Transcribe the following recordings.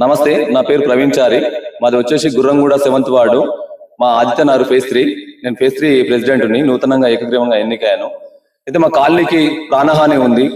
నమస్తే నా పేరు ప్రవీణ్ చారి మాది వచ్చేసి గుర్రంగూడ సెవెంత్ వార్డు. మా ఆదిత్య నారు ఫేజ్ త్రీ. నేను ఫేస్ త్రీ ప్రెసిడెంట్ని నూతనంగా ఏకగ్రీవంగా ఎన్నికయ్యాను. అయితే మా కాలనీకి ప్రాణహాని ఉంది.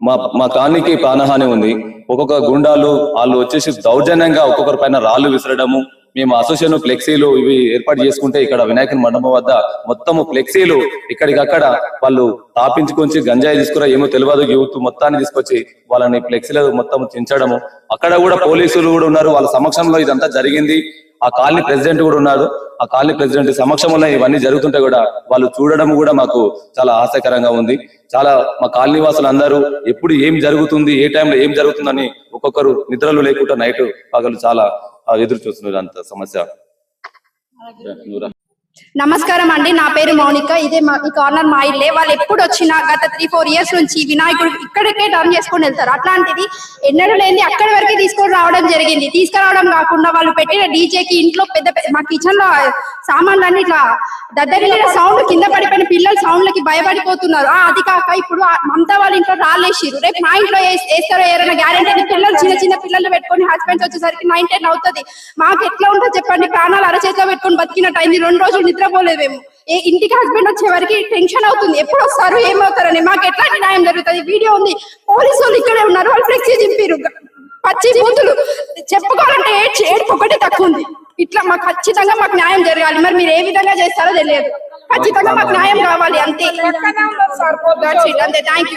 మా మా కాలనీకి ప్రాణహాని ఉంది. ఒక్కొక్క గుండాలు వాళ్ళు వచ్చేసి దౌర్జన్యంగా ఒక్కొక్కరి పైన రాళ్ళు విసరడము మేము అసోసియేషన్ ఫ్లెక్సీలు ఇవి ఏర్పాటు చేసుకుంటే ఇక్కడ వినాయకుని మండపం వద్ద మొత్తము ఫ్లెక్సీలు ఇక్కడికక్కడ వాళ్ళు తాపించుకొని గంజాయి తీసుకురా ఏమో తెలియదు యూత్ మొత్తాన్ని తీసుకొచ్చి వాళ్ళని ఫ్లెక్సీలు మొత్తం చించడము. అక్కడ కూడా పోలీసులు కూడా ఉన్నారు. వాళ్ళ సమక్షంలో ఇదంతా జరిగింది. ఆ కాలనీ ప్రెసిడెంట్ కూడా ఉన్నాడు. ఆ కాలనీ ప్రెసిడెంట్ సమక్షంలో ఇవన్నీ జరుగుతుంటే కూడా వాళ్ళు చూడడం కూడా మాకు చాలా ఆసక్కరంగా ఉంది. చాలా మా కాలనీ వాసులు అందరూ ఎప్పుడు ఏం జరుగుతుంది ఏ టైంలో ఏం జరుగుతుందని ఒక్కొక్కరు నిద్రలు లేకుండా నైట్ పగలు చాలా ఎదురు చూస్తున్నారు అంత సమస్య. నమస్కారం అండి నా పేరు మౌనిక. ఇదే మా ఈ కార్నర్ మా ఇల్లే. వాళ్ళు ఎప్పుడు వచ్చినా గత త్రీ ఫోర్ ఇయర్స్ నుంచి వినాయకుడు ఇక్కడికే టర్న్ చేసుకొని వెళ్తారు. అట్లాంటిది ఎన్నడూ లేని అక్కడి వరకు తీసుకొని రావడం జరిగింది. తీసుకురావడం కాకుండా వాళ్ళు పెట్టిన డీజేకి ఇంట్లో పెద్ద పెద్ద మా కిచెన్లో సామాన్లన్నీ ఇట్లా దద్దరిల్లిన సౌండ్ కింద పడిపోయిన పిల్లలు సౌండ్లకి భయపడిపోతున్నారు. ఆ అది కాక ఇప్పుడు మమతా వాళ్ళ ఇంట్లో రాళ్ళేసిరు రేపు మా ఇంట్లో వేస్- వేస్తారో ఎవరైనా గ్యారెంటీ పిల్లలు చిన్న చిన్న పిల్లలు పెట్టుకొని హస్బెండ్స్ వచ్చేసరికి నైన్ టెన్ అవుతుంది. మాకు ఎట్లా ఉంటుందో చెప్పండి? ప్రాణాలు అరచేతిలో పెట్టుకొని బతికినట్టు అయింది రెండు రోజులు నిద్రపోలేదు మేము. ఏ ఇంటికి హస్బెండ్ వచ్చే వరకు టెన్షన్ అవుతుంది. ఎప్పుడు వస్తారు? ఏమవుతారని మాకు ఎట్లాంటి న్యాయం జరుగుతుంది? వీడియో ఉంది. పోలీసు వాళ్ళు ఇక్కడే ఉన్నారు. వాళ్ళు ఫ్లెక్సీ చింపిరు పచ్చి బూతులు. చెప్పుకోవాలంటే ఏడ్చి ఏడుపు ఒకటి తక్కువ ఉంది. ఇట్లా మాకు ఖచ్చితంగా మాకు న్యాయం జరగాలి. మరి మీరు ఏ విధంగా చేస్తారో తెలియదు. ఖచ్చితంగా మాకు న్యాయం కావాలి అంతే. అంతే. Thank you